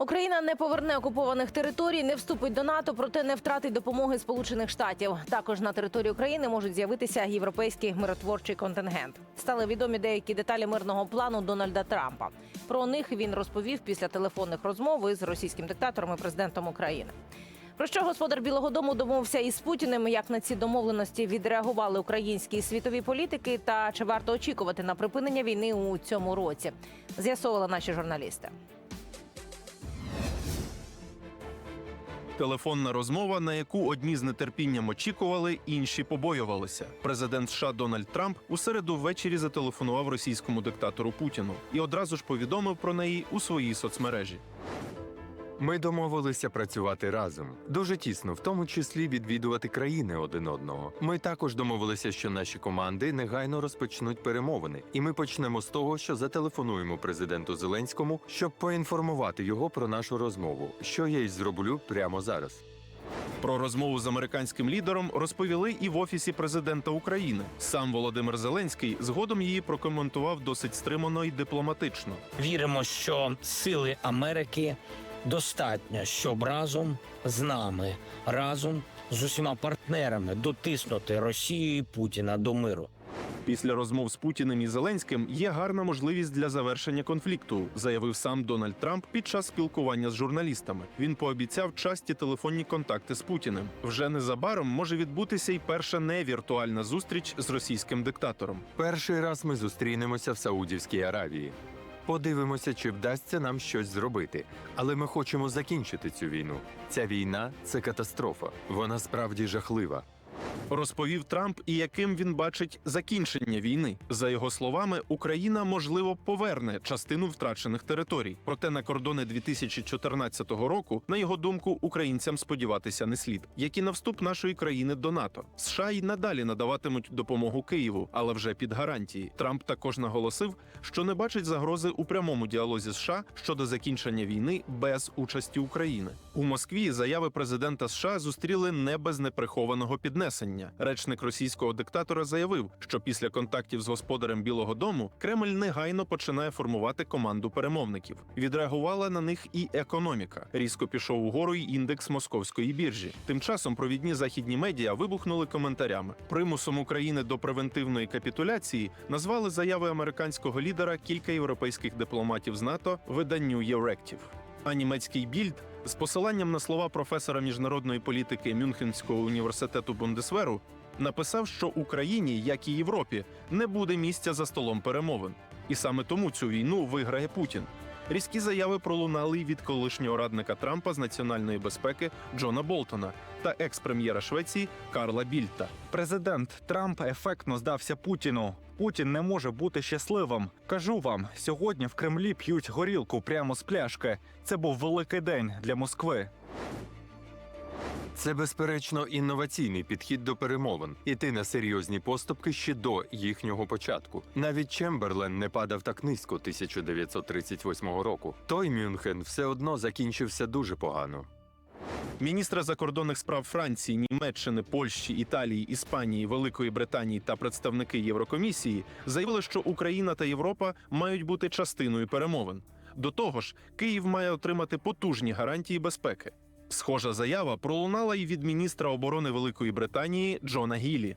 Україна не поверне окупованих територій, не вступить до НАТО, проте не втратить допомоги Сполучених Штатів. Також на території України можуть з'явитися європейський миротворчий контингент. Стали відомі деякі деталі мирного плану Дональда Трампа. Про них він розповів після телефонних розмов із російським диктатором і президентом України. Про що господар Білого Дому домовився із Путіним? Як на ці домовленості відреагували українські і світові політики? Та чи варто очікувати на припинення війни у цьому році? З'ясовували наші журналісти. Телефонна розмова, на яку одні з нетерпінням очікували, інші побоювалися. Президент США Дональд Трамп у середу ввечері зателефонував російському диктатору Путіну і одразу ж повідомив про неї у своїй соцмережі. Ми домовилися працювати разом, дуже тісно, в тому числі відвідувати країни один одного. Ми також домовилися, що наші команди негайно розпочнуть перемовини, і ми почнемо з того, що зателефонуємо президенту Зеленському, щоб поінформувати його про нашу розмову, що я й зроблю прямо зараз. Про розмову з американським лідером розповіли і в офісі президента України. Сам Володимир Зеленський згодом її прокоментував досить стримано і дипломатично. Віримо, що сили Америки достатньо, щоб разом з нами, разом з усіма партнерами дотиснути Росію і Путіна до миру. Після розмов з Путіним і Зеленським є гарна можливість для завершення конфлікту, заявив сам Дональд Трамп під час спілкування з журналістами. Він пообіцяв часті телефонні контакти з Путіним. Вже незабаром може відбутися й перша невіртуальна зустріч з російським диктатором. Перший раз ми зустрінемося в Саудівській Аравії. Подивимося, чи вдасться нам щось зробити. Але ми хочемо закінчити цю війну. Ця війна це катастрофа. Вона справді жахлива. Розповів Трамп і яким він бачить закінчення війни. За його словами, Україна можливо поверне частину втрачених територій. Проте на кордони 2014 року, на його думку, українцям сподіватися не слід, як і на вступ нашої країни до НАТО. США й надалі надаватимуть допомогу Києву, але вже під гарантії. Трамп також наголосив, що не бачить загрози у прямому діалозі США щодо закінчення війни без участі України. У Москві заяви президента США зустріли не без неприхованого піднесення. Речник російського диктатора заявив, що після контактів з господарем Білого Дому Кремль негайно починає формувати команду перемовників. Відреагувала на них і економіка. Різко пішов угору й індекс московської біржі. Тим часом провідні західні медіа вибухнули коментарями. Примусом України до превентивної капітуляції назвали заяви американського лідера кілька європейських дипломатів з НАТО виданню Євректів. А німецький більд з посиланням на слова професора міжнародної політики Мюнхенського університету Бундесверу написав, що Україні, як і Європі, не буде місця за столом перемовин, і саме тому цю війну виграє Путін. Різкі заяви пролунали від колишнього радника Трампа з національної безпеки Джона Болтона та екс-прем'єра Швеції Карла Більта. Президент Трамп ефектно здався Путіну. Путін не може бути щасливим. Кажу вам, сьогодні в Кремлі п'ють горілку прямо з пляшки. Це був великий день для Москви. Це безперечно інноваційний підхід до перемовин, іти на серйозні поступки ще до їхнього початку. Навіть Чемберлен не падав так низько 1938 року. Той Мюнхен все одно закінчився дуже погано. Міністри закордонних справ Франції, Німеччини, Польщі, Італії, Іспанії, Великої Британії та представники Єврокомісії заявили, що Україна та Європа мають бути частиною перемовин. До того ж, Київ має отримати потужні гарантії безпеки. Схожа заява пролунала й від міністра оборони Великої Британії Джона Гілі.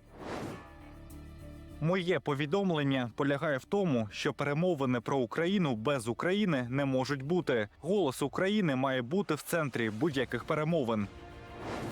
Моє повідомлення полягає в тому, що перемовини про Україну без України не можуть бути. Голос України має бути в центрі будь-яких перемовин.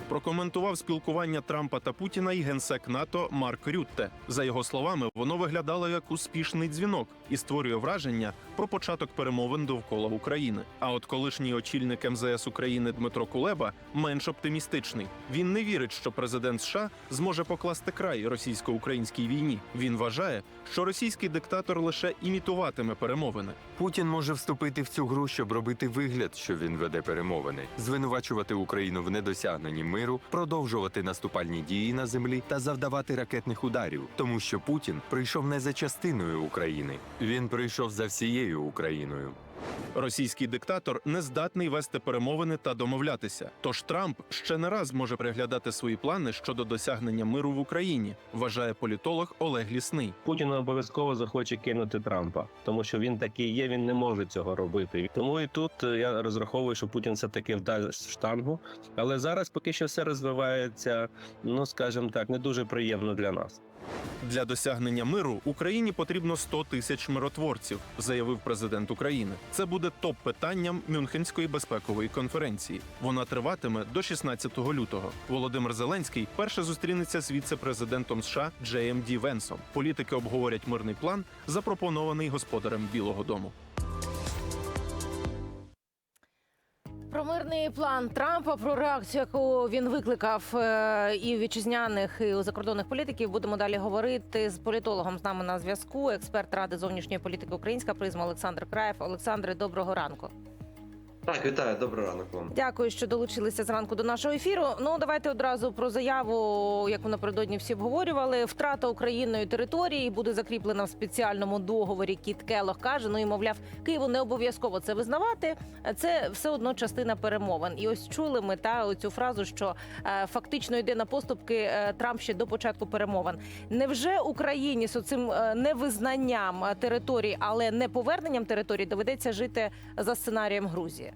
Прокоментував спілкування Трампа та Путіна і генсек НАТО Марк Рютте. За його словами, воно виглядало як успішний дзвінок і створює враження про початок перемовин довкола України. А от колишній очільник МЗС України Дмитро Кулеба менш оптимістичний. Він не вірить, що президент США зможе покласти край російсько-українській війні. Він вважає, що російський диктатор лише імітуватиме перемовини. Путін може вступити в цю гру, щоб робити вигляд, що він веде перемовини, звинувачувати Україну в недосягненні миру, продовжувати наступальні дії на землі та завдавати ракетних ударів, тому що Путін прийшов не за частиною України, він прийшов за всією Україною. Російський диктатор не здатний вести перемовини та домовлятися. Тож Трамп ще не раз може переглядати свої плани щодо досягнення миру в Україні, вважає політолог Олег Лісний. Путін обов'язково захоче кинути Трампа, тому що він такий є, він не може цього робити. Тому і тут е, я розраховую, що Путін все таки вдасть штангу. Але зараз поки що все розвивається, ну скажімо так, не дуже приємно для нас. Для досягнення миру Україні потрібно 100 тисяч миротворців, заявив президент України. Це буде топ питанням Мюнхенської безпекової конференції. Вона триватиме до 16 лютого. Володимир Зеленський перше зустрінеться з віце-президентом США Джеєм Ді Венсом. Політики обговорять мирний план, запропонований господарем Білого Дому. Про мирний план Трампа, про реакцію, яку він викликав е, і вітчизняних, і у закордонних політиків, будемо далі говорити з політологом з нами на зв'язку. Експерт ради зовнішньої політики Українська призма Олександр Краєв. Олександре, доброго ранку. Так, вітаю, добрий ранок вам. Дякую, що долучилися зранку до нашого ефіру. Ну давайте одразу про заяву, яку напередодні всі обговорювали. Втрата Україною території буде закріплена в спеціальному договорі. Кіт Келох каже. Ну і мовляв, Києву не обов'язково це визнавати. Це все одно частина перемовин. І ось чули ми та оцю фразу, що е, фактично йде на поступки е, Трамп ще до початку перемовин. Невже Україні з цим невизнанням е, території, але не поверненням території доведеться жити за сценарієм Грузії?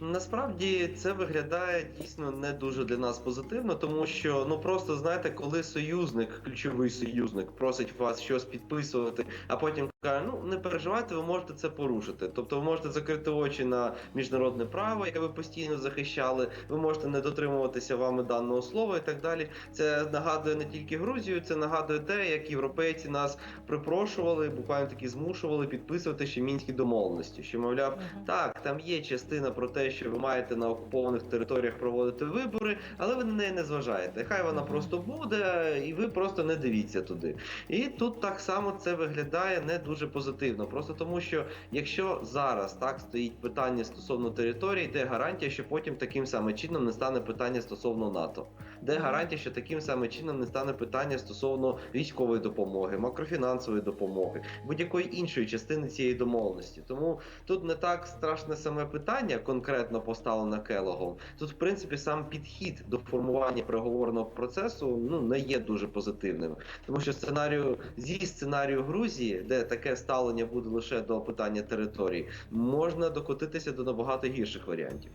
Насправді це виглядає дійсно не дуже для нас позитивно, тому що ну просто знаєте, коли союзник, ключовий союзник, просить вас щось підписувати, а потім каже, ну не переживайте, ви можете це порушити. Тобто, ви можете закрити очі на міжнародне право, яке ви постійно захищали. Ви можете не дотримуватися вами даного слова і так далі. Це нагадує не тільки Грузію, це нагадує те, як європейці нас припрошували, буквально таки змушували підписувати ще мінські домовленості, що мовляв. Так, там є частина про те, що ви маєте на окупованих територіях проводити вибори, але ви на неї не зважаєте. Хай вона просто буде, і ви просто не дивіться туди. І тут так само це виглядає не дуже позитивно. Просто тому, що якщо зараз так стоїть питання стосовно території, де гарантія, що потім таким самим чином не стане питання стосовно НАТО, де гарантія, що таким самим чином не стане питання стосовно військової допомоги, макрофінансової допомоги, будь-якої іншої частини цієї домовленості. Тому тут не так страшне саме питання конкретно поставлене Келогом. Тут, в принципі, сам підхід до формування переговорного процесу ну не є дуже позитивним, тому що сценарію зі сценарію Грузії, де таке ставлення буде лише до питання території, можна докотитися до набагато гірших варіантів.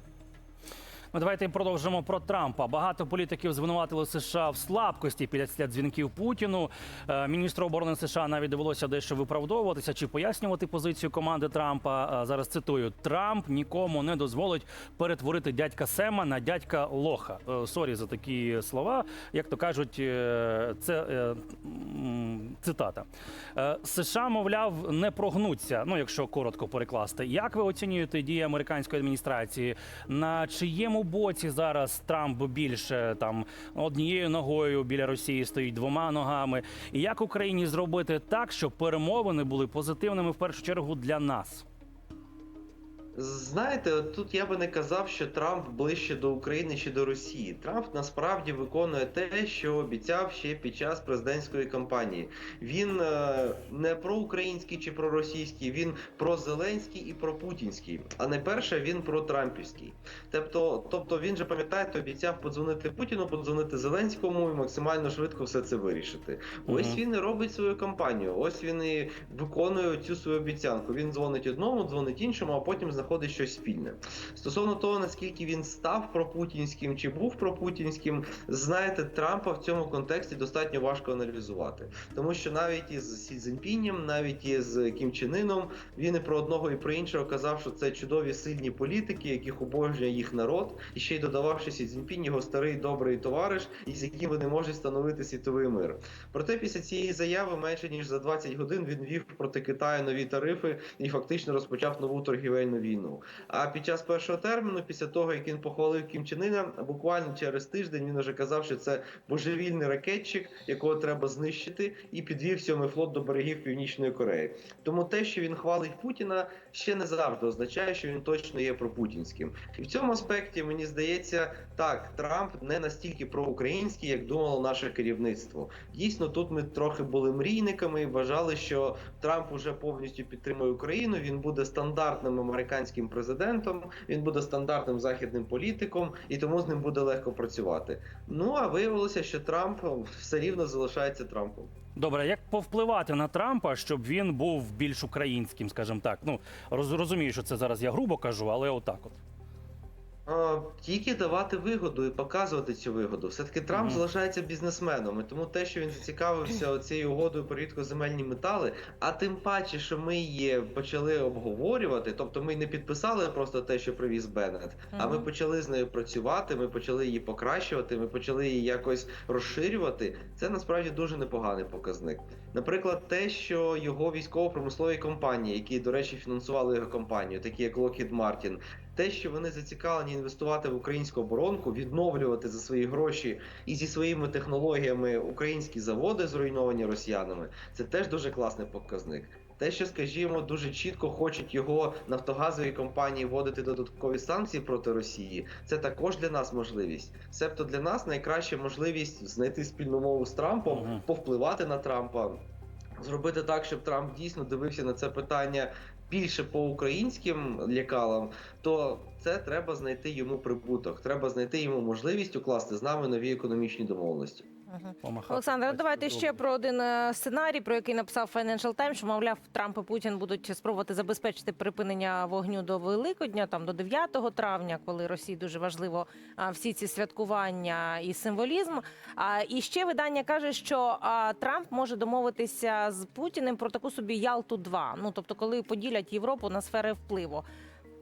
Ну, давайте продовжимо про Трампа. Багато політиків звинуватили США в слабкості після дзвінків Путіну. Е, Міністру оборони США навіть довелося дещо виправдовуватися чи пояснювати позицію команди Трампа. Е, Зараз цитую: Трамп нікому не дозволить перетворити дядька Сема на дядька Лоха. Е, Сорі за такі слова. Як то кажуть, це цитата. США, мовляв, не прогнуться. Ну, якщо коротко перекласти. Як ви оцінюєте дії американської адміністрації? На чиєму боці зараз Трамп більше там однією ногою біля Росії стоїть двома ногами? І як Україні зробити так, щоб перемовини були позитивними в першу чергу для нас? Знаєте, от тут я би не казав, що Трамп ближче до України чи до Росії. Трамп насправді виконує те, що обіцяв ще під час президентської кампанії. Він е, не проукраїнський чи проросійський, він прозеленський і пропутінський, а не перше він про Трампівський. Тобто, тобто він же пам'ятаєте, обіцяв подзвонити Путіну, подзвонити Зеленському і максимально швидко все це вирішити. Ось він і робить свою кампанію. Ось він і виконує цю свою обіцянку. Він дзвонить одному, дзвонить іншому, а потім знаходить щось спільне. Стосовно того, наскільки він став пропутінським чи був пропутінським, знаєте, Трампа в цьому контексті достатньо важко аналізувати, тому що навіть із Сі Цзіньпінем, навіть із Кім Чен Іном, він і про одного, і про іншого казав, що це чудові сильні політики, яких обожнює їх народ, і ще й додавав, що Сі Цзіньпінь його старий добрий товариш, із яким вони можуть становити світовий мир. Проте після цієї заяви менше ніж за 20 годин він вів проти Китаю нові тарифи і фактично розпочав нову торгівельну війну. Війну. А під час першого терміну, після того як він похвалив Кім Чен Іна, буквально через тиждень він уже казав, що це божевільний ракетчик, якого треба знищити, і підвів сьомий флот до берегів Північної Кореї. Тому те, що він хвалить Путіна, ще не завжди означає, що він точно є пропутінським. І в цьому аспекті мені здається, так Трамп не настільки проукраїнський, як думало наше керівництво. Дійсно, тут ми трохи були мрійниками і вважали, що Трамп уже повністю підтримує Україну. Він буде стандартним американським президентом, він буде стандартним західним політиком, і тому з ним буде легко працювати. Ну а виявилося, що Трамп все рівно залишається Трампом. Добре, як повпливати на Трампа, щоб він був більш українським, скажімо так? Ну розумію, що це зараз я грубо кажу, але отак от. Тільки давати вигоду і показувати цю вигоду. Все-таки Трамп Мгм. залишається бізнесменом, і тому те, що він зацікавився цією угодою про рідкоземельні метали, а тим паче, що ми її почали обговорювати, тобто ми не підписали просто те, що привіз Беннет, а ми почали з нею працювати, ми почали її покращувати, ми почали її якось розширювати. Це насправді дуже непоганий показник. Наприклад, те, що його військово-промислові компанії, які, до речі, фінансували його компанію, такі як Lockheed Martin, те, що вони зацікавлені інвестувати в українську оборонку, відновлювати за свої гроші і зі своїми технологіями українські заводи, зруйновані росіянами, це теж дуже класний показник. Те, що, скажімо, дуже чітко хочуть його нафтогазові компанії вводити додаткові санкції проти Росії, це також для нас можливість. Себто для нас найкраща можливість знайти спільну мову з Трампом, повпливати на Трампа, зробити так, щоб Трамп дійсно дивився на це питання більше по українським лякалам, то це треба знайти йому прибуток. Треба знайти йому можливість укласти з нами нові економічні домовленості. Помахати. Олександр, ну, давайте ще про один е, сценарій, про який написав Financial Times, що мовляв, Трамп і Путін будуть спробувати забезпечити припинення вогню до Великодня, там до 9 травня, коли Росії дуже важливо всі ці святкування і символізм. А і ще видання каже, що Трамп може домовитися з Путіним про таку собі Ялту 2 Ну тобто, коли поділять Європу на сфери впливу.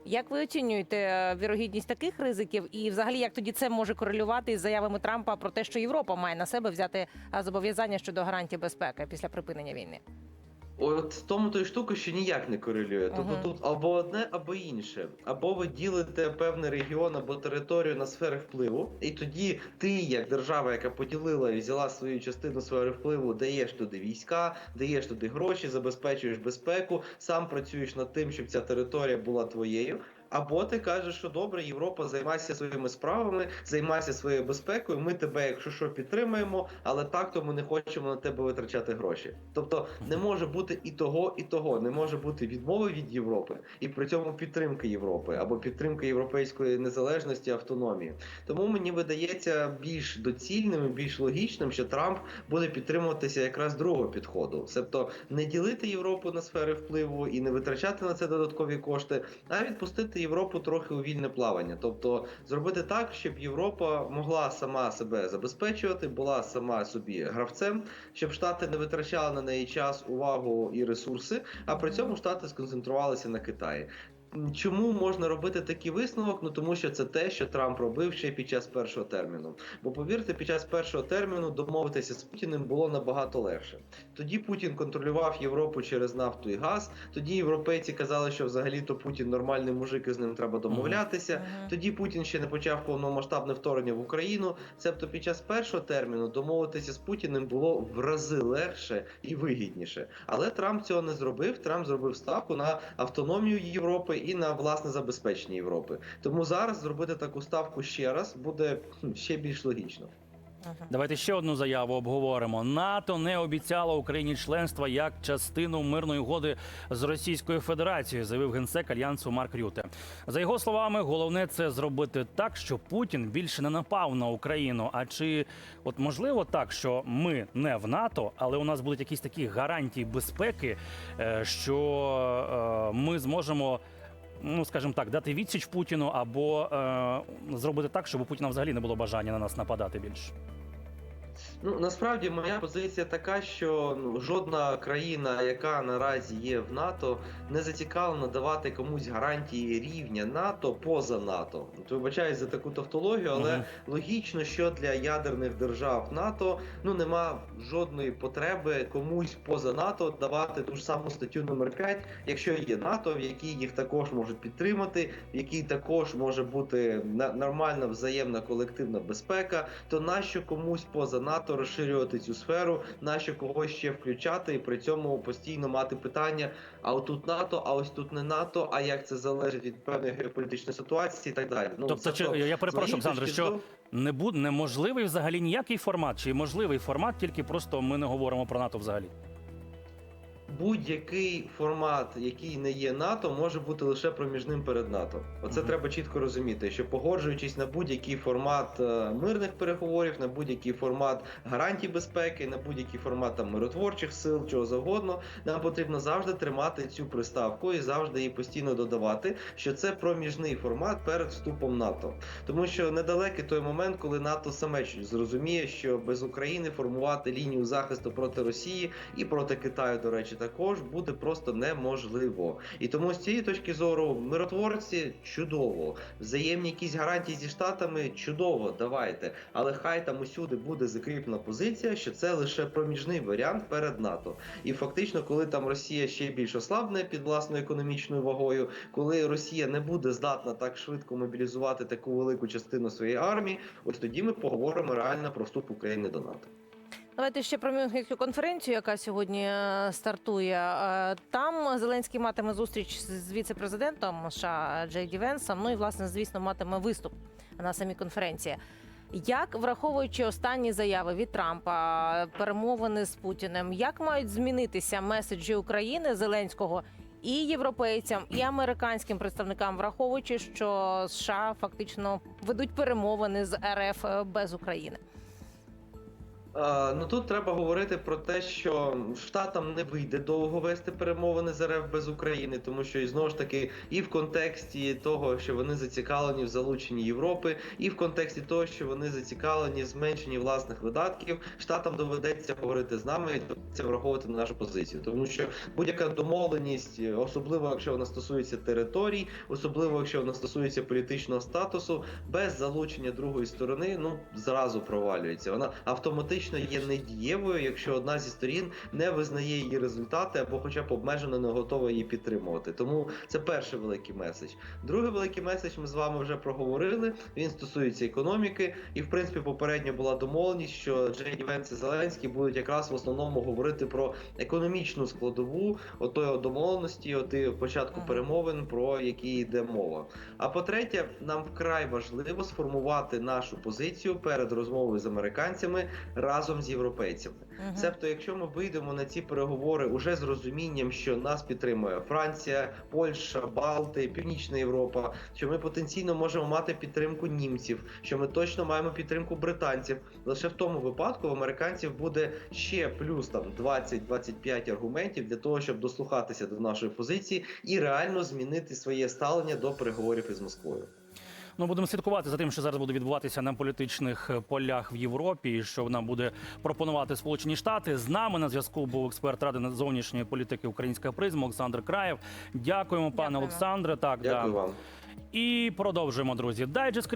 Як ви оцінюєте е, вірогідність таких ризиків, і взагалі як тоді це може корелювати із заявами Трампа про те, що Європа має на себе взяти е, зобов'язання щодо гарантії безпеки після припинення війни? От в тому то й штука, що ніяк не корелює. Тобто Ага. тут або одне, або інше. Або ви ділите певний регіон або територію на сфери впливу, і тоді ти, як держава, яка поділила і взяла свою частину сфери впливу, даєш туди війська, даєш туди гроші, забезпечуєш безпеку, сам працюєш над тим, щоб ця територія була твоєю. Або ти кажеш, що добре, Європа займайся своїми справами, займайся своєю безпекою. Ми тебе, якщо що, підтримаємо, але так то ми не хочемо на тебе витрачати гроші. Тобто не може бути і того, і того. Не може бути відмови від Європи, і при цьому підтримка Європи або підтримка європейської незалежності, автономії. Тому мені видається більш доцільним, більш логічним, що Трамп буде підтримуватися якраз другого підходу, себто не ділити Європу на сфери впливу і не витрачати на це додаткові кошти, а відпустити Європу трохи у вільне плавання, тобто зробити так, щоб Європа могла сама себе забезпечувати, була сама собі гравцем, щоб штати не витрачали на неї час, увагу і ресурси, а при цьому штати сконцентрувалися на Китаї. Чому можна робити такий висновок? Ну тому що це те, що Трамп робив ще під час першого терміну. Бо повірте, під час першого терміну домовитися з Путіним було набагато легше. Тоді Путін контролював Європу через нафту і газ. Тоді європейці казали, що взагалі-то Путін нормальний мужик, і з ним треба домовлятися. Тоді Путін ще не почав повномасштабне вторгнення в Україну. Себто під час першого терміну домовитися з Путіним було в рази легше і вигідніше. Але Трамп цього не зробив. Трамп зробив ставку на автономію Європи і на власне забезпечення Європи. Тому зараз зробити таку ставку ще раз буде ще більш логічно. Давайте ще одну заяву обговоримо. НАТО не обіцяло Україні членства як частину мирної угоди з Російською Федерацією, заявив генсек альянсу Марк Рюте. За його словами, головне це зробити так, щоб Путін більше не напав на Україну. А чи от можливо так, що ми не в НАТО, але у нас будуть якісь такі гарантії безпеки, е, що е, ми зможемо. Ну, скажімо так, дати відсіч Путіну або е, зробити так, щоб у Путіна взагалі не було бажання на нас нападати більше. Ну насправді моя позиція така, що ну, жодна країна, яка наразі є в НАТО, не зацікавлена давати комусь гарантії рівня НАТО поза НАТО. Вибачаюсь за таку тавтологію, але Мгм. логічно, що для ядерних держав НАТО ну нема жодної потреби комусь поза НАТО давати ту ж саму статтю номер 5, якщо є НАТО, в якій їх також можуть підтримати, в якій також може бути на- нормальна взаємна колективна безпека, то нащо комусь поза НАТО розширювати цю сферу, нащо когось ще включати і при цьому постійно мати питання: а отут НАТО, а ось тут не НАТО, а як це залежить від певної геополітичної ситуації і так далі. Ну Тобто, чи, тобто, я перепрошую, Олександр, що не буде неможливий взагалі ніякий формат, чи можливий формат, тільки просто ми не говоримо про НАТО взагалі. Будь-який формат, який не є НАТО, може бути лише проміжним перед НАТО. Оце Мгм. треба чітко розуміти, що погоджуючись на будь-який формат е, мирних переговорів, на будь-який формат гарантій безпеки, на будь-який формат там миротворчих сил, чого завгодно, нам потрібно завжди тримати цю приставку і завжди її постійно додавати, що це проміжний формат перед вступом НАТО. Тому що недалекий той момент, коли НАТО саме зрозуміє, що без України формувати лінію захисту проти Росії і проти Китаю, до речі, також буде просто неможливо. І тому з цієї точки зору миротворці чудово, взаємні якісь гарантії зі штатами чудово, давайте. Але хай там усюди буде закріплена позиція, що це лише проміжний варіант перед НАТО. І фактично, коли там Росія ще більш ослабне під власною економічною вагою, коли Росія не буде здатна так швидко мобілізувати таку велику частину своєї армії, ось тоді ми поговоримо реально про вступ України до НАТО. Давайте ще про Мюнхенську конференцію, яка сьогодні е, стартує. Е, Там Зеленський матиме зустріч з віце-президентом США Джей Ді Венсом. Ну і власне, звісно, матиме виступ на самій конференції. Як, враховуючи останні заяви від Трампа, перемовини з Путіним, як мають змінитися меседжі України Зеленського і європейцям, і американським представникам, враховуючи, що США фактично ведуть перемовини з РФ без України? А, ну тут треба говорити про те, що штатам не вийде довго вести перемовини з РФ без України, тому що і знову ж таки, і в контексті того, що вони зацікавлені в залученні Європи, і в контексті того, що вони зацікавлені в зменшенні власних видатків, штатам доведеться говорити з нами і доведеться враховувати нашу позицію, тому що будь-яка домовленість, особливо якщо вона стосується територій, особливо якщо вона стосується політичного статусу, без залучення другої сторони, ну зразу провалюється. Вона автоматично є недієвою, якщо одна зі сторін не визнає її результати або, хоча б обмежено не готова її підтримувати. Тому це перший великий меседж. Другий великий меседж ми з вами вже проговорили. Він стосується економіки, і в принципі попередньо була домовленість, що Джей Венс і Зеленський будуть якраз в основному говорити про економічну складову отої домовленості, оти початку перемовин, про які йде мова. А по-третє, нам вкрай важливо сформувати нашу позицію перед розмовою з американцями разом з європейцями. Мгм. Себто, якщо ми вийдемо на ці переговори уже з розумінням, що нас підтримує Франція, Польща, Балти, Північна Європа, що ми потенційно можемо мати підтримку німців, що ми точно маємо підтримку британців. Лише в тому випадку в американців буде ще плюс там 20-25 аргументів для того, щоб дослухатися до нашої позиції і реально змінити своє ставлення до переговорів із Москвою. Ну, будемо слідкувати за тим, що зараз буде відбуватися на політичних е, полях в Європі, і що нам буде пропонувати Сполучені Штати. З нами на зв'язку був експерт ради зовнішньої політики Українська призма Олександр Краєв. Дякуємо, пане Дякую. Олександре. Так, Дякую да. вам. І продовжуємо, друзі. Дайджест